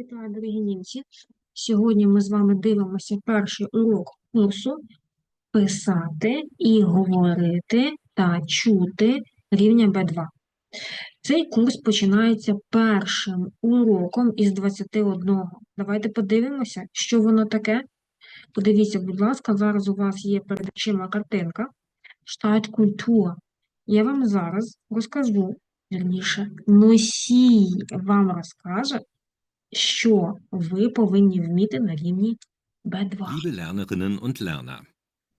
Вітаю, дорогі німці! Сьогодні ми з вами дивимося перший урок курсу писати і говорити та чути рівня Б2. Цей курс починається першим уроком із 21. Давайте подивимося, що воно таке. Подивіться, будь ласка, зараз у вас є перед очима картинка Штайткультура. Я вам зараз розкажу, вірніше, носій вам розкаже, що ви повинні вміти на рівні B2. Liebe Lernerinnen und Lerner,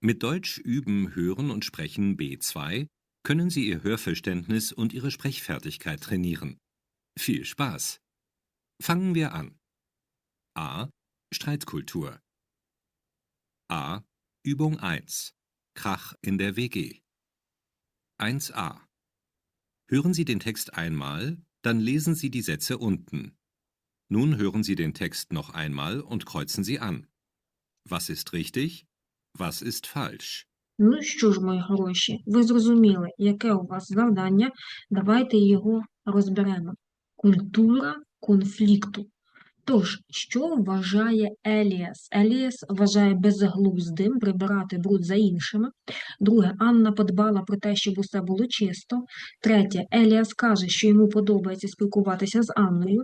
mit Deutsch üben, hören und sprechen B2 können Sie Ihr Hörverständnis und Ihre Sprechfertigkeit trainieren. Viel Spaß! Fangen wir an. A. Streitkultur. A. Übung 1. Krach in der WG. 1a. Hören Sie den Text einmal, dann lesen Sie die Sätze unten. Nun hören Sie den Text noch einmal und kreuzen Sie an. Was ist richtig? Was ist falsch? Ну що ж, мої хороші, ви зрозуміли, яке у вас завдання. Давайте його розберемо. Культура конфлікту. Тож, що вважає Еліас? Еліас вважає безглуздим прибирати бруд за іншими. Друге, Анна подбала про те, щоб усе було чисто. Третє, Еліас каже, що йому подобається спілкуватися з Анною.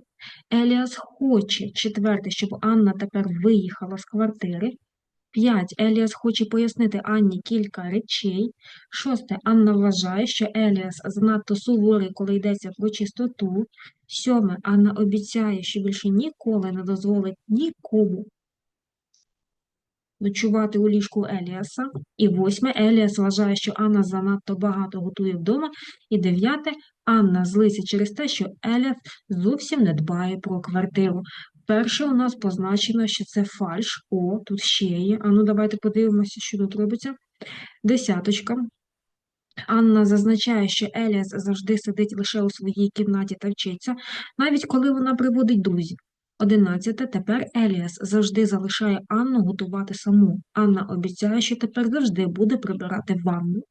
Еліас хоче, четверте, щоб Анна тепер виїхала з квартири. П'ять. Еліас хоче пояснити Анні кілька речей. Шосте. Анна вважає, що Еліас занадто суворий, коли йдеться про чистоту. Сьоме. Анна обіцяє, що більше ніколи не дозволить нікому ночувати у ліжку Еліаса. І восьме. Еліас вважає, що Анна занадто багато готує вдома. І дев'яте. Анна злиться через те, що Еліас зовсім не дбає про квартиру. Перше у нас позначено, що це фальш. О, тут ще є. А ну давайте подивимося, що тут робиться. Десяточка. Анна зазначає, що Еліас завжди сидить лише у своїй кімнаті та вчиться, навіть коли вона приводить друзів. Одинадцяте. Тепер Еліас завжди залишає Анну готувати саму. Анна обіцяє, що тепер завжди буде прибирати ванну.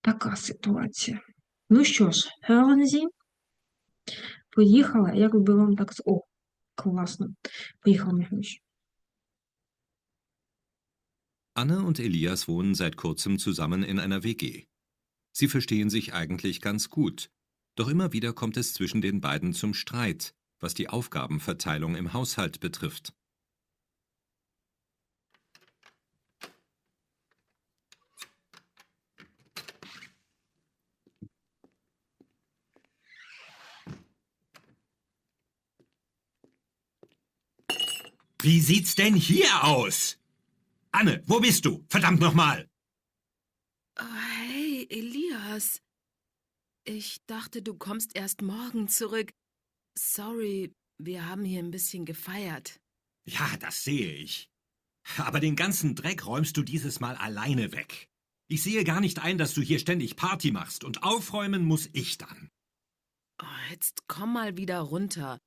Така ситуація. Ну що ж, Гелензі, поїхала. Як би вам так з. О, класно. Поїхала, Михайлович. Anne und Elias wohnen seit kurzem zusammen in einer WG. Sie verstehen sich eigentlich ganz gut, doch immer wieder kommt es zwischen den beiden zum Streit, was die Aufgabenverteilung im Haushalt betrifft. Wie sieht's denn hier aus? Anne, wo bist du? Verdammt nochmal! Oh, hey, Elias. Ich dachte, du kommst erst morgen zurück. Sorry, wir haben hier ein bisschen gefeiert. Ja, das sehe ich. Aber den ganzen Dreck räumst du dieses Mal alleine weg. Ich sehe gar nicht ein, dass du hier ständig Party machst und aufräumen muss ich dann. Oh, jetzt komm mal wieder runter.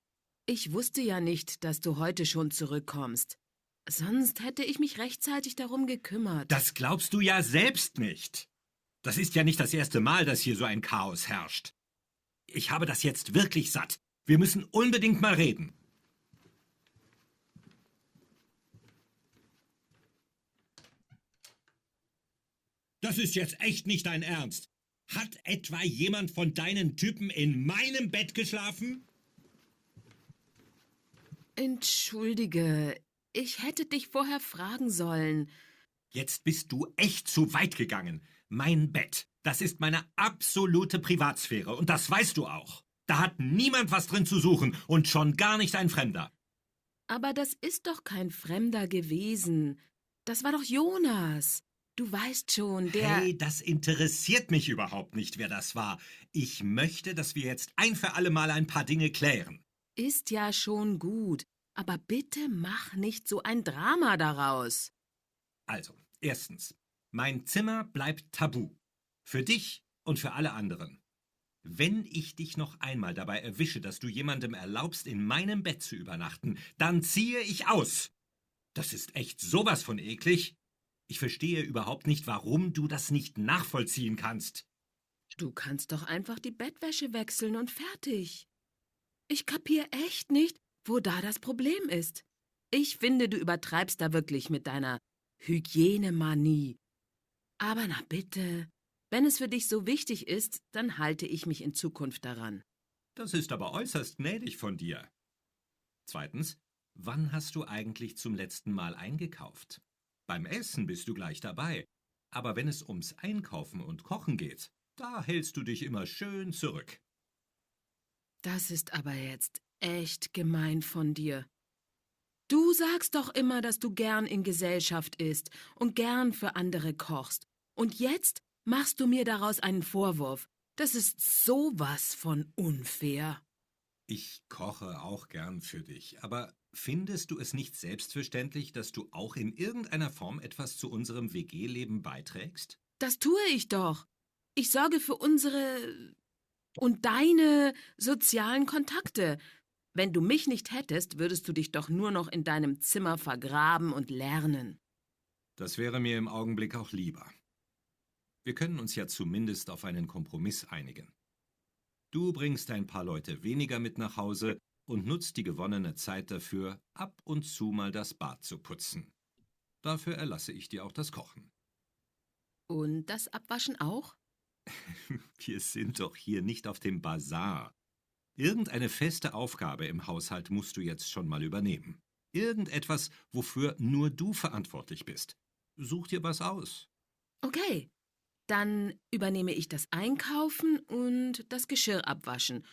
Ich wusste ja nicht, dass du heute schon zurückkommst. Sonst hätte ich mich rechtzeitig darum gekümmert. Das glaubst du ja selbst nicht. Das ist ja nicht das erste Mal, dass hier so ein Chaos herrscht. Ich habe das jetzt wirklich satt. Wir müssen unbedingt mal reden. Das ist jetzt echt nicht dein Ernst. Hat etwa jemand von deinen Typen in meinem Bett geschlafen? Entschuldige, ich hätte dich vorher fragen sollen. Jetzt bist du echt zu weit gegangen. Mein Bett, das ist meine absolute Privatsphäre und das weißt du auch. Da hat niemand was drin zu suchen und schon gar nicht ein Fremder. Aber das ist doch kein Fremder gewesen. Das war doch Jonas. Du weißt schon, der. Hey, das interessiert mich überhaupt nicht, wer das war. Ich möchte, dass wir jetzt ein für alle Mal ein paar Dinge klären. Ist ja schon gut. Aber bitte mach nicht so ein Drama daraus. Also, erstens, mein Zimmer bleibt tabu. Für dich und für alle anderen. Wenn ich dich noch einmal dabei erwische, dass du jemandem erlaubst, in meinem Bett zu übernachten, dann ziehe ich aus. Das ist echt sowas von eklig. Ich verstehe überhaupt nicht, warum du das nicht nachvollziehen kannst. Du kannst doch einfach die Bettwäsche wechseln und fertig. Ich kapier echt nicht, wo da das Problem ist. Ich finde, du übertreibst da wirklich mit deiner Hygienemanie. Aber na bitte, wenn es für dich so wichtig ist, dann halte ich mich in Zukunft daran. Das ist aber äußerst gnädig von dir. Zweitens, wann hast du eigentlich zum letzten Mal eingekauft? Beim Essen bist du gleich dabei, aber wenn es ums Einkaufen und Kochen geht, da hältst du dich immer schön zurück. Das ist aber jetzt echt gemein von dir. Du sagst doch immer, dass du gern in Gesellschaft isst und gern für andere kochst. Und jetzt machst du mir daraus einen Vorwurf. Das ist sowas von unfair. Ich koche auch gern für dich, aber findest du es nicht selbstverständlich, dass du auch in irgendeiner Form etwas zu unserem WG-Leben beiträgst? Das tue ich doch. Ich sorge für unsere und deine sozialen Kontakte. Wenn du mich nicht hättest, würdest du dich doch nur noch in deinem Zimmer vergraben und lernen. Das wäre mir im Augenblick auch lieber. Wir können uns ja zumindest auf einen Kompromiss einigen. Du bringst ein paar Leute weniger mit nach Hause und nutzt die gewonnene Zeit dafür, ab und zu mal das Bad zu putzen. Dafür erlasse ich dir auch das Kochen. Und das Abwaschen auch? Wir sind doch hier nicht auf dem Bazar. Irgendeine feste Aufgabe im Haushalt musst du jetzt schon mal übernehmen. Irgendetwas, wofür nur du verantwortlich bist. Such dir was aus. Okay. Dann übernehme ich das Einkaufen und das Geschirr abwaschen.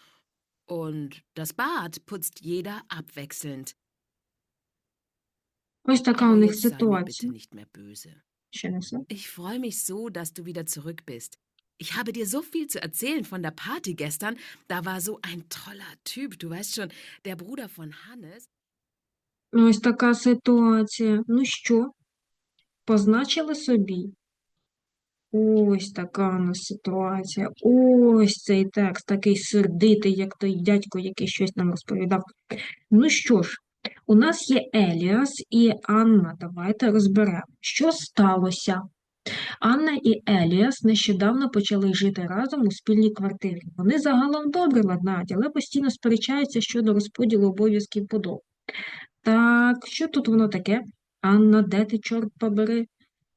Und das Bad putzt jeder abwechselnd. Ось така у Aber них jetzt sei mir bitte ситуація. nicht mehr böse. Ще не все. Ich freue mich so, dass du wieder zurück bist. Ich habe dir so viel zu erzählen von der Party gestern. Da war so ein toller Typ, du weißt schon, der Bruder von Hannes. Ось така ситуація. Ну що, позначили собі? Ось така у нас ситуація. Ось цей текст, такий сердитий, як той дядько, який щось нам розповідав. Ну що ж, у нас є Еліас і Анна. Давайте розберемо, що сталося. Анна і Еліас нещодавно почали жити разом у спільній квартирі. Вони загалом добре ладнать, але постійно сперечаються щодо розподілу обов'язків по дому. Так, що тут воно таке? Анна, де ти, чорт побери?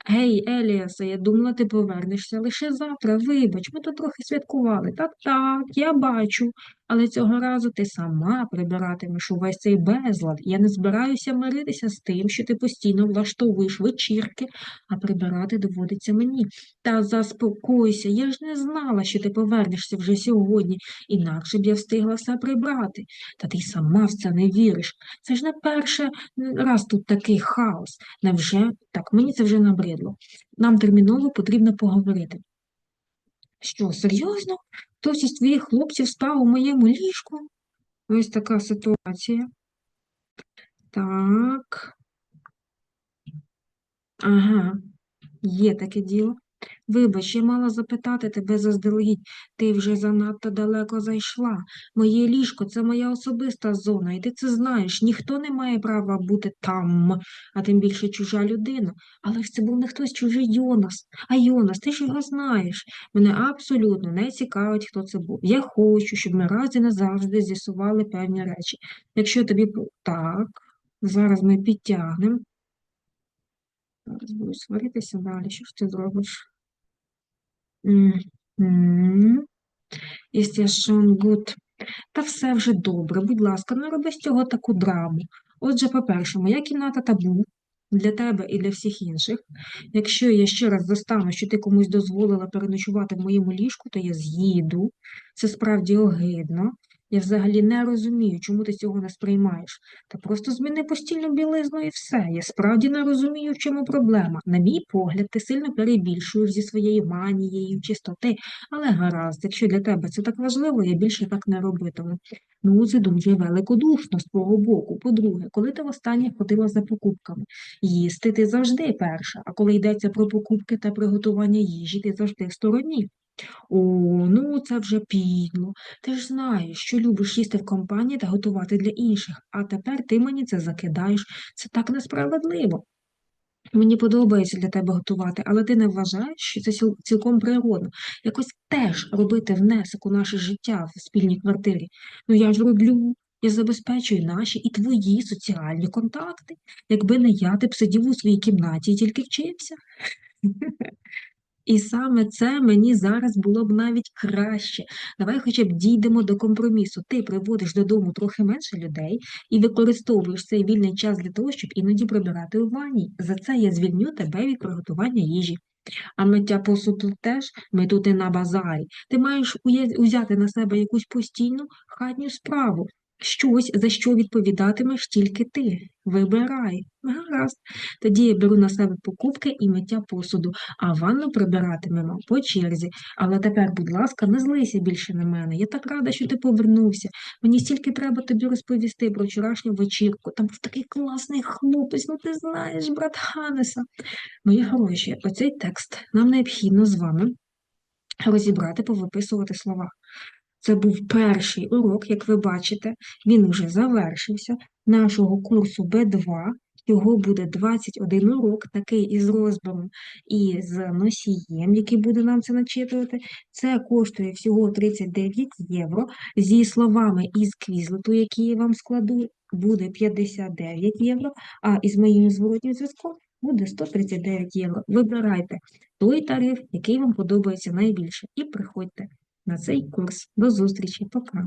Гей, Еліасе, я думала, ти повернешся лише завтра. Вибач, ми тут трохи святкували. Так, так, я бачу. Але цього разу ти сама прибиратимеш увесь цей безлад. Я не збираюся миритися з тим, що ти постійно влаштовуєш вечірки, а прибирати доводиться мені. Та заспокойся, я ж не знала, що ти повернешся вже сьогодні, інакше б я встигла все прибрати. Та ти сама в це не віриш. Це ж не перший раз тут такий хаос. Невже? Так, мені це вже набридло. Нам терміново потрібно поговорити. Що, серйозно? Хтось із твоїх хлопців спав у моєму ліжку? Ось така ситуація. Так. Ага, є таке діло. Вибач, я мала запитати тебе заздалегідь. Ти вже занадто далеко зайшла. Моє ліжко – це моя особиста зона, і ти це знаєш. Ніхто не має права бути там, а тим більше чужа людина. Але ж це був не хтось чужий Йонас. А Йонас, ти ж його знаєш. Мене абсолютно не цікавить, хто це був. Я хочу, щоб ми раз і назавжди з'ясували певні речі. Якщо тобі... Так, зараз ми підтягнемо. Зараз буду сваритися далі. Що ж ти зробиш? Ist ja. Та все вже добре, будь ласка, не роби з цього таку драму. Отже, по-перше, моя кімната табу для тебе і для всіх інших. Якщо я ще раз застану, що ти комусь дозволила переночувати в моєму ліжку, то я з'їду. Це справді огидно. Я взагалі не розумію, чому ти цього не сприймаєш. Та просто зміни постільну білизну і все. Я справді не розумію, в чому проблема. На мій погляд, ти сильно перебільшуєш зі своєю манією чистоти, але гаразд, якщо для тебе це так важливо, я більше так не робитиму. Ну, це дуже великодушно з твого боку. По-друге, коли ти востаннє ходила за покупками? Їсти ти завжди перша, а коли йдеться про покупки та приготування їжі, ти завжди в стороні. О, ну це вже підло. Ти ж знаєш, що любиш їсти в компанії та готувати для інших, а тепер ти мені це закидаєш. Це так несправедливо. Мені подобається для тебе готувати, але ти не вважаєш, що це ціл- цілком природно. Якось теж робити внесок у наше життя в спільній квартирі. Ну я ж роблю, я забезпечую наші і твої соціальні контакти. Якби не я, ти б сидів у своїй кімнаті і тільки вчився. І саме це мені зараз було б навіть краще. Давай хоча б дійдемо до компромісу. Ти приводиш додому трохи менше людей і використовуєш цей вільний час для того, щоб іноді прибирати у ванні. За це я звільню тебе від приготування їжі. А миття посуду теж ми тут і на базарі. Ти маєш узяти на себе якусь постійну хатню справу. Щось, за що відповідатимеш тільки ти. Вибирай. Гаразд. Тоді я беру на себе покупки і миття посуду, а ванну прибиратимемо по черзі. Але тепер, будь ласка, не злися більше на мене. Я так рада, що ти повернувся. Мені стільки треба тобі розповісти про вчорашню вечірку. Там був такий класний хлопець, ну ти знаєш, брат Ханеса. Мої хороші, оцей текст нам необхідно з вами розібрати, повиписувати слова. Це був перший урок, як ви бачите, він вже завершився нашого курсу Б2. Його буде 21 урок, такий із розбором і з носієм, який буде нам це начитувати. Це коштує всього 39 євро. Зі словами із квізлету, які я вам складу, буде 59 євро, а із моїм зворотнім зв'язком буде 139 євро. Вибирайте той тариф, який вам подобається найбільше, і приходьте на цей курс. До зустрічі, пока!